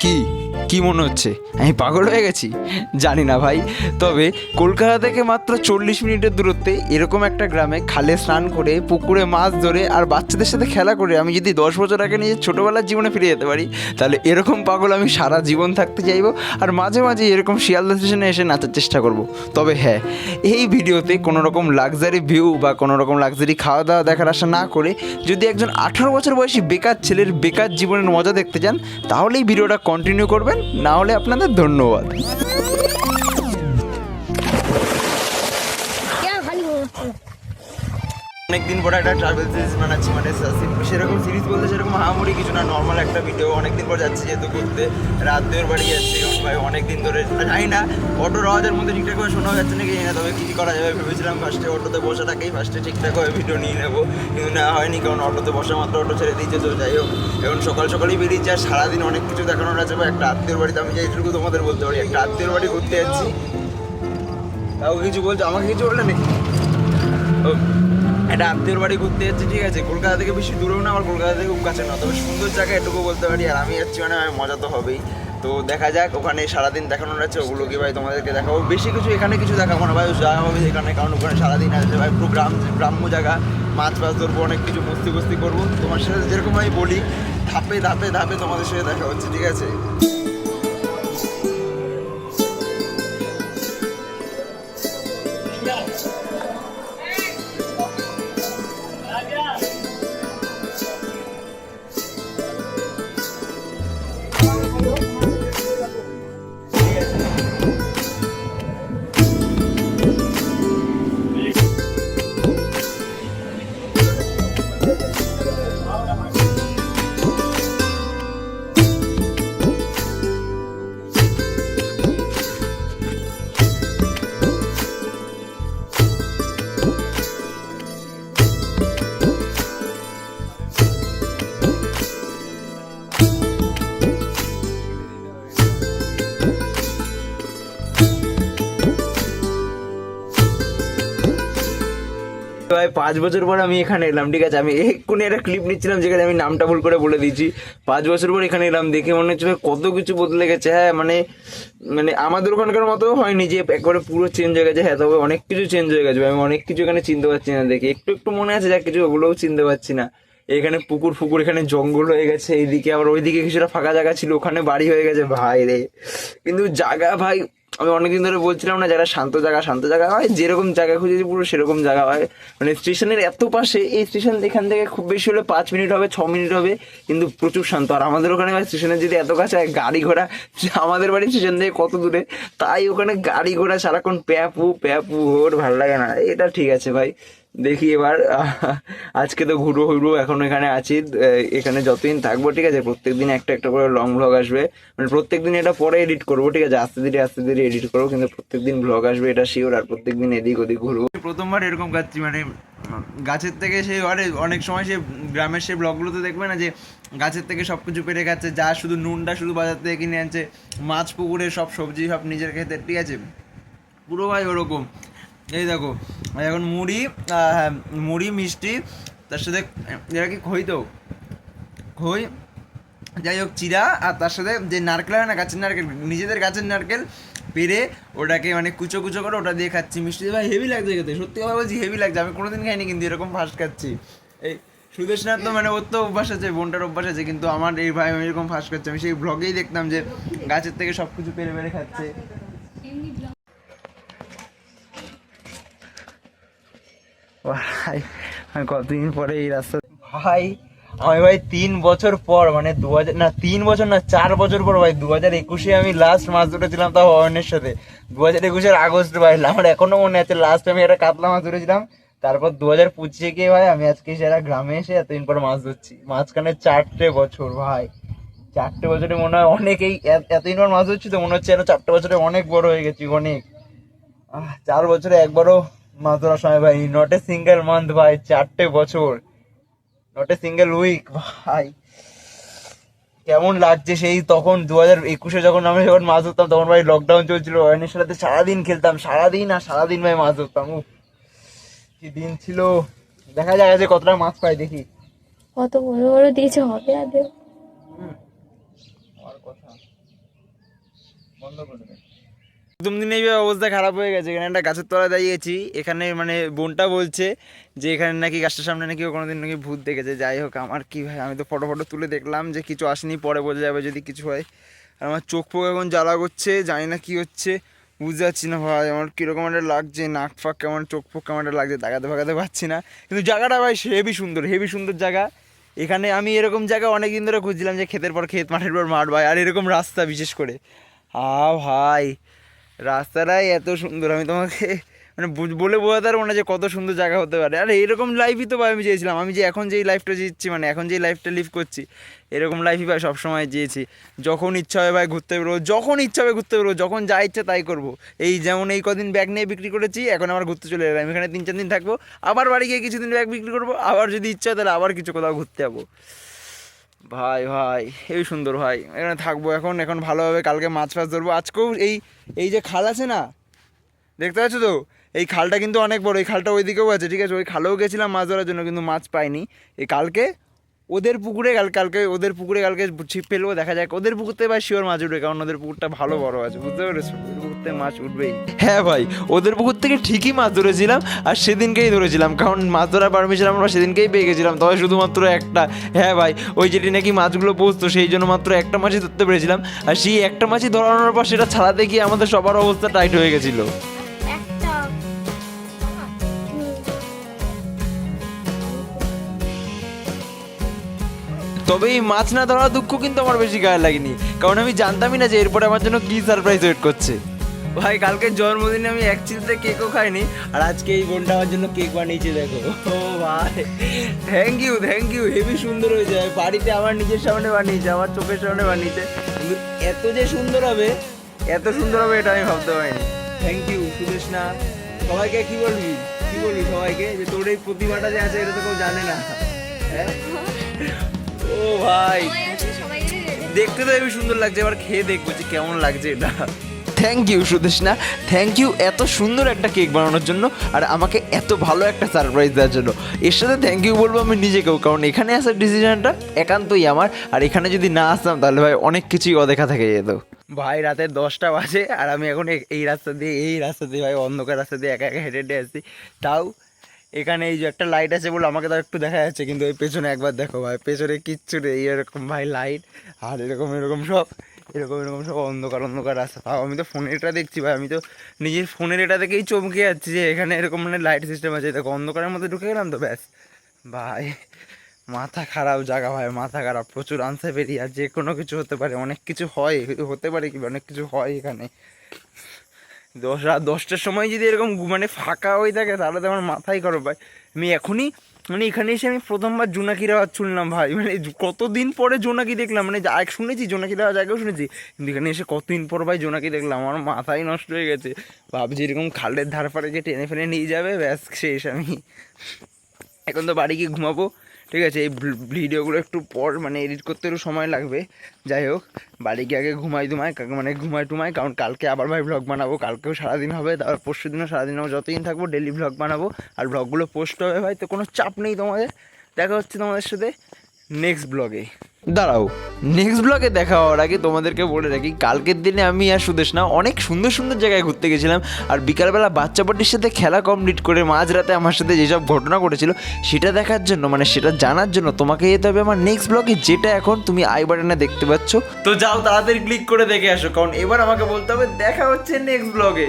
কি কি মনে হচ্ছে? আমি পাগল হয়ে গেছি? জানি না ভাই। তবে কলকাতা থেকে মাত্র চল্লিশ মিনিটের দূরত্বে এরকম একটা গ্রামে খালে স্নান করে, পুকুরে মাছ ধরে আর বাচ্চাদের সাথে খেলা করে আমি যদি দশ বছর আগে নিজের ছোটোবেলার জীবনে ফিরে যেতে পারি, তাহলে এরকম পাগল আমি সারা জীবন থাকতে চাইব আর মাঝে মাঝে এরকম শিয়ালদা স্টেশনে এসে নাচার চেষ্টা করব। তবে হ্যাঁ এই ভিডিওতে কোনো রকম লাক্সারি ভিউ বা কোনো রকম লাক্সারি খাওয়া দাওয়া দেখার আশা না করে যদি একজন আঠারো বছর বয়সী বেকার ছেলের বেকার জীবনের মজা দেখতে চান তাহলে এই ভিডিওটা কন্টিনিউ করবেন না হলে আপনাদের ধন্যবাদ। অনেকদিন পরে একটা ট্রাভেল সিরিজ বানাচ্ছি মানে সেরকম সিরিজ বলতে সেরকম হামামুড়ি কিছু না নর্মাল একটা ভিডিও অনেকদিন পর যাচ্ছি যেহেতু করতে রাত দুয়ের বাড়ি যাচ্ছি ভাই অনেকদিন ধরে জানি না অটোর আওয়াজের মধ্যে ঠিকঠাক করে শোনা যাচ্ছে নাকি না তবে কী করা যাবে ভেবেছিলাম ফার্স্টে অটোতে বসে বসাটাকেই ফার্স্টে ঠিকঠাক করে ভিডিও নিয়ে নেব। কিন্তু না হয়নি কারণ অটোতে বসা মাত্র অটো ছেড়ে দিয়েছে তো যাই হোক। এখন সকাল সকালই বেরিয়েছে আর সারাদিন অনেক কিছু দেখানোর আছে বা একটা আত্মীয় বাড়িতে আমি যেটুকু তোমাদের বলতে পারি একটা আত্মীয় বাড়ি ঘুরতে যাচ্ছি। কাউকে কিছু বলছো? আমাকে কিছু বললে নাকি? ও, একটা আত্মীয়র বাড়ি ঘুরতে যাচ্ছি, ঠিক আছে? কলকাতা থেকে বেশি দূরেও না, আবার কলকাতা থেকে খুব কাছে না। তবে সুন্দর জায়গা, এটুকু বলতে পারি। আর আমি যাচ্ছি মানে মজা তো হবেই। তো দেখা যাক, ওখানে সারাদিন দেখানোর আছে ওগুলোকে ভাই তোমাদেরকে দেখাবো। বেশি কিছু এখানে কিছু দেখাবো না ভাই, যা হবে এখানে। কারণ ওখানে সারাদিন আছে ভাই, পুরো গ্রাম, গ্রাম্য জায়গা। মাছ মাছ ধরবো, অনেক কিছু মস্তি মস্তি করব। তোমার সাথে যেরকম আমি বলি, ধাপে ধাপে ধাপে তোমাদের সাথে দেখা হচ্ছে, ঠিক আছে? ভাই পাঁচ বছর পর আমি এখানে এলাম, ঠিক আছে? আমি এক্ষুনি একটা ক্লিপ নিচ্ছিলাম যেখানে আমি নামটা ভুল করে বলে দিয়েছি। পাঁচ বছর পর এখানে এলাম, দেখে মনে হচ্ছে কত কিছু বদলে গেছে। হ্যাঁ মানে মানে আমাদের ওখানকার মতো হয়নি যে একবারে পুরো চেঞ্জ হয়ে গেছে। হ্যাঁ তবে অনেক কিছু চেঞ্জ হয়ে গেছে। আমি অনেক কিছু এখানে চিনতে পারছি না দেখে। একটু একটু মনে আছে যা কিছু ওগুলোও চিনতে পারছি না। এখানে পুকুর, ফুকুর, এখানে জঙ্গল হয়ে গেছে, এইদিকে আবার ওইদিকে কিছুটা ফাঁকা জায়গা ছিল, ওখানে বাড়ি হয়ে গেছে। ভাই রে। কিন্তু জায়গা ভাই আমি অনেকদিন ধরে বলছিলাম না, যারা শান্ত জায়গা শান্ত জায়গা হয়, যেরকম জায়গা খুঁজেছি পুরো সেরকম জায়গা হয়। মানে স্টেশনের এত পাশে, এই স্টেশন এখান থেকে খুব বেশি হলে পাঁচ মিনিট হবে, ছ মিনিট হবে, কিন্তু প্রচুর শান্ত। আর আমাদের ওখানে স্টেশনের যদি এত কাছে গাড়ি ঘোড়া, আমাদের বাড়ি স্টেশন থেকে কত দূরে, তাই ওখানে গাড়ি ঘোড়া সারাক্ষণ প্যাপু প্যাপু, ওর ভালো লাগে না। এটা ঠিক আছে ভাই। দেখি এবার আজকে তো ঘুরবো ঘুরবো এখন এখানে আছি এখানে যতদিন থাকব, ঠিক আছে? প্রত্যেক দিন একটা একটা করে লং ব্লগ আসবে। মানে প্রত্যেক দিন এটা পরে এডিট করব, ঠিক আছে? আস্তে ধীরে আস্তে ধীরে এডিট করব, কিন্তু প্রত্যেকদিন ব্লগ আসবে, এটা শিওর আর প্রত্যেক দিন এদিক ওদিক ঘুরবো। প্রথমবার এরকম খাচ্ছি মানে গাছের থেকে সে আরে অনেক সময় সে গ্রামের সেই ব্লগগুলোতে দেখবে না যে, গাছের থেকে সব কিছু পেরে খাচ্ছে, যা শুধু নুনটা শুধু বাজার থেকে কিনে আনছে, মাছ পুকুরে সব সবজি সব নিজের খেতে, ঠিক আছে? পুরো ভাই ওরকম। এই দেখো এখন মুড়ি হ্যাঁ মুড়ি, মিষ্টি, তার সাথে, এরা কি খই তো? খই, যাই হোক, চিরা, আর তার সাথে যে নারকেল হয় না, গাছের নারকেল, নিজেদের গাছের নারকেল পেরে ওটাকে মানে কুচো কুচো করে ওটা দিয়ে খাচ্ছি। মিষ্টি ভাই হেভি লাগছে খেতে, সত্যি কথা বলছি হেভি লাগছে। আমি কোনোদিন খাইনি, কিন্তু এরকম ফার্স্ট খাচ্ছি। এই সুদেশনাথ তো মানে ওর তো অভ্যাস আছে, বোনটার অভ্যাস আছে, কিন্তু আমার এই ভাই আমি এরকম ফার্স্ট খাচ্ছি। আমি সেই ব্লগেই দেখতাম যে গাছের থেকে সব কিছু পেরে পেরে খাচ্ছে। ভাই কতদিন পরে এই রাস্তা ভাই, আমি ভাই তিন বছর পর মানে দু হাজার না, তিন বছর না, চার বছর পর ভাই, দু হাজার একুশে আমি লাস্ট মাছ ধরেছিলাম তাও অয়নের সাথে। দু হাজার একুশের আগস্ট ভাই, আমার এখনও মনে আছে লাস্ট আমি একটা কাতলা মাছ ধরেছিলাম। তারপর দু হাজার পঁচিশে গিয়ে ভাই, আমি আজকে সেরা গ্রামে এসে এতদিন পর মাছ ধরছি। মাঝখানে চারটে বছর ভাই। চারটে বছরে মনে হয় অনেক এই এতদিন পর মাছ ধরছি তো মনে হচ্ছে যেন চারটে বছরে অনেক বড় হয়ে গেছি, অনেক। চার বছরে একবারও মাছ ধরার সময় ভাই নট এ সিঙ্গেল মান্থ ভাই চারটে বছর। নট এ সিঙ্গেল উইক ভাই। কেমন লাগছে সেই তখন দু হাজার একুশে যখন আমি যখন মাছ ধরতাম তখন ভাই লকডাউন চলছিল। অয়নের সাথে সারাদিন খেলতাম সারাদিন আর সারাদিন ভাই মাছ ধরতাম। উফ কি দিন ছিল। দেখা যাক যে কতটা মাছ পাই দেখি। কত বড় বড় দিয়েছে হবে আদৌ আর কথা। বন্ধ করে প্রথম দিন অবস্থা খারাপ হয়ে গেছে। এখানে একটা গাছের তলায় দাঁড়িয়েছি এখানে মানে বোনটা বলছে যে এখানে নাকি গাছটার সামনে নাকি কোনোদিন নাকি ভূত দেখেছে। যাই হোক, আমার কি ভাই আমি তো ফটো ফটো তুলে দেখলাম যে কিছু আসেনি, পরে বোঝা যাবে যদি কিছু হয়। আর আমার চোখ ফোক এখন জ্বালা করছে, জানি না কি হচ্ছে, বুঝতে পারছি না ভাই। আমার কীরকম একটা লাগছে, নাক ফাক কেমন, চোখ ফোক কেমন একটা লাগছে দেখাতে ফাঁকাতে পারছি না। কিন্তু জায়গাটা ভাই হেভি সুন্দর হেভি সুন্দর জায়গা। এখানে আমি এরকম জায়গা অনেক দিন ধরে খুঁজছিলাম যে ক্ষেতের পর ক্ষেত, মাঠের পর মাঠ ভাই, আর এরকম রাস্তা বিশেষ করে। আ ভাই রাস্তাটাই এত সুন্দর, আমি তোমাকে মানে বলে বোঝাতে পারব না যে কত সুন্দর জায়গা হতে পারে। আর এরকম লাইফই তো আমি চেয়েছিলাম। আমি যে এখন যেই লাইফটা জিচ্ছি মানে এখন যেই লাইফটা লিভ করছি, এরকম লাইফই ভাই সবসময় চেয়েছি। যখন ইচ্ছা হবে ভাই ঘুরতে বেরোবো, যখন ইচ্ছা হবে ঘুরতে বেরোবো, যখন যা ইচ্ছা তাই করব। এই যেমন এই কদিন ব্যাগ নিয়ে বিক্রি করেছি, এখন আবার ঘুরতে চলে এলাম। এখানে তিন চার দিন থাকব, আবার বাড়ি গিয়ে কিছুদিন ব্যাগ বিক্রি করব, আবার যদি ইচ্ছা হয় তাহলে আবার কিছু কোথাও ঘুরতে যাব। ভাই ভাই, এই সুন্দর ভাই। এখানে থাকব এখন এখন ভালোভাবে কালকে মাছ ফাছ ধরবো। আজকেও এই এই যে খাল আছে না, দেখতে পাচ্ছ তো? এই খালটা কিন্তু অনেক বড়, এই খালটা ওইদিকেও আছে, ঠিক আছে? ওই খালেও গেছিলাম মাছ ধরার জন্য, কিন্তু মাছ পাইনি। এই কালকে ওদের পুকুরে কাল কালকে ওদের পুকুরে কালকে ছিপ ফেলব দেখা যাক। ওদের পুকুরতে ভাই শিওর মাছ উঠবে কারণ ওদের পুকুরটা ভালো বড় আছে বুঝতে পেরেছ? ওদের পুকুরতে মাছ উঠবেই। হ্যাঁ ভাই ওদের পুকুর থেকে ঠিকই মাছ ধরেছিলাম আর সেদিনকেই ধরেছিলাম কারণ মাছ ধরার পারমিশন আমরা সেদিনকেই পেয়ে গেছিলাম তবে শুধুমাত্র একটা। হ্যাঁ ভাই ওই যেটি নাকি মাছগুলো বসতো সেই জন্য মাত্র একটা মাছই ধরতে পেরেছিলাম আর সেই একটা মাছই ধরানোর পর সেটা ছাড়াতে গিয়ে আমাদের সবার অবস্থা টাইট হয়ে গেছিল। তবে এই মাছ না ধরার দুঃখ কিন্তু আমার বেশি গায়ে লাগেনি। কারণ আমি জানতামই না যে এরপরে আমার জন্য কি সারপ্রাইজ ওয়েট করছে। ভাই কালকে জন্মদিনে আমি এক চিলতে কেকও খাইনি, আর আজকে এই বোনটা আমার জন্য কেক বানিয়েছে, দেখো। ও ভাই thank you thank you heavy সুন্দর হয়েছে। বাড়িতে আমার নিজের সামনে বানিয়েছে, আমার চোখের সামনে বানিয়েছে। কিন্তু এত যে সুন্দর হবে, এত সুন্দর হবে এটা আমি ভাবতে পারিনি। থ্যাংক ইউ সুদেশ না সবাইকে কি বলবি? কি বলবি সবাইকে? যে তোর এই প্রতিভাটা যে আছে, এটা তো কেউ জানে না। হ্যাঁ? ও ভাই। দেখতে তো হেবি সুন্দর লাগছে এবার খেয়ে দেখব যে কেমন লাগছে এটা। Thank you Sudeshna. Thank you এত সুন্দর একটা কেক বানানোর জন্য আর আমাকে এত ভালো একটা সারপ্রাইজ দেওয়ার জন্য। এর সাথে থ্যাংক ইউ বলব আমি নিজেকেও কারণ এখানে আসার ডিসিশনটা একান্তই আমার আর এখানে যদি না আসতাম তাহলে ভাই অনেক কিছুই অদেখা থেকে যেত। ভাই রাতে দশটা বাজে আর আমি এখন এই রাস্তা দিয়ে এই রাস্তা দিয়ে ভাই অন্ধকার রাস্তা দিয়ে একা একা হেঁটে হেঁটে আসছি। তাও এখানে এই যে একটা লাইট আছে বলে আমাকে তো একটু দেখা যাচ্ছে, কিন্তু এই পেছনে একবার দেখো ভাই, পেছনে কিচ্ছু নেই, এরকম ভাই লাইট আর এরকম এরকম সব, এরকম এরকম সব অন্ধকার অন্ধকার রাস্তা। আমি তো ফোনের এটা দেখছি ভাই, আমি তো নিজের ফোনের এটা দেখেই চমকে যাচ্ছি যে এখানে এরকম মানে লাইট সিস্টেম আছে। দেখো, অন্ধকারের মধ্যে ঢুকে গেলাম তো, ব্যাস। ভাই, মাথা খারাপ জায়গা ভাই, মাথা খারাপ, প্রচুর আনসাইবেরি আর যে কোনো কিছু হতে পারে, অনেক কিছু হয়, হতে পারে কি, অনেক কিছু হয় এখানে। দশ রাত দশটার সময় যদি এরকম মানে ফাঁকা হয়ে থাকে, তাহলে তো আমার মাথাই করো ভাই। আমি এখনই মানে এখানে এসে আমি প্রথমবার জোনাকির আওয়াজ শুনলাম ভাই। মানে কতদিন পরে জোনাকি দেখলাম? মানে যা শুনেছি জোনাকির আওয়াজ আগেও শুনেছি। কিন্তু এখানে এসে কতদিন পর ভাই জোনাকি দেখলাম? আমার মাথাই নষ্ট হয়ে গেছে। ভাবছি এরকম খালের ধার পাড়ে যে টেনে ফেনে নিয়ে যাবে, ব্যাস, শেষ আমি। এখন তো বাড়ি গিয়ে ঘুমাবো। ঠিক আছে, এই ভিডিওগুলো একটু পর মানে এডিট করতে একটু সময় লাগবে। যাই হোক, বাড়ি গিয়ে আগে ঘুমাই ধুমাই মানে ঘুমাই টুমাই, কারণ কালকে আবার ভাই ব্লগ বানাবো, কালকেও সারাদিন হবে, তারপর পরশু দিনও সারাদিন হবে যতদিন থাকব ডেলি ব্লগ বানাবো। আর ব্লগগুলো পোস্ট হবে ভাই, তো কোনো চাপ নেই তোমাদের। দেখা হচ্ছে তোমাদের সাথে। নেক্সট ব্লগে দাঁড়াও নেক্সট ব্লগে দেখা হওয়ার আগে তোমাদেরকে বলে রাখি, কালকের দিনে আমি আর সুদেশ না অনেক সুন্দর সুন্দর জায়গায় ঘুরতে গেছিলাম, আর বিকালবেলা বাচ্চা পার্টির সাথে খেলা কমপ্লিট করে মাঝরাতে আমার সাথে যেসব ঘটনা ঘটেছিল, সেটা দেখার জন্য মানে সেটা জানার জন্য তোমাকে যেতে হবে আমার নেক্সট ব্লগে যেটা এখন তুমি আই বাটনে দেখতে পাচ্ছ। তো যাও, তাড়াতাড়ি ক্লিক করে দেখে আসো, কারণ এবার আমাকে বলতে হবে, দেখা হচ্ছে নেক্সট ব্লগে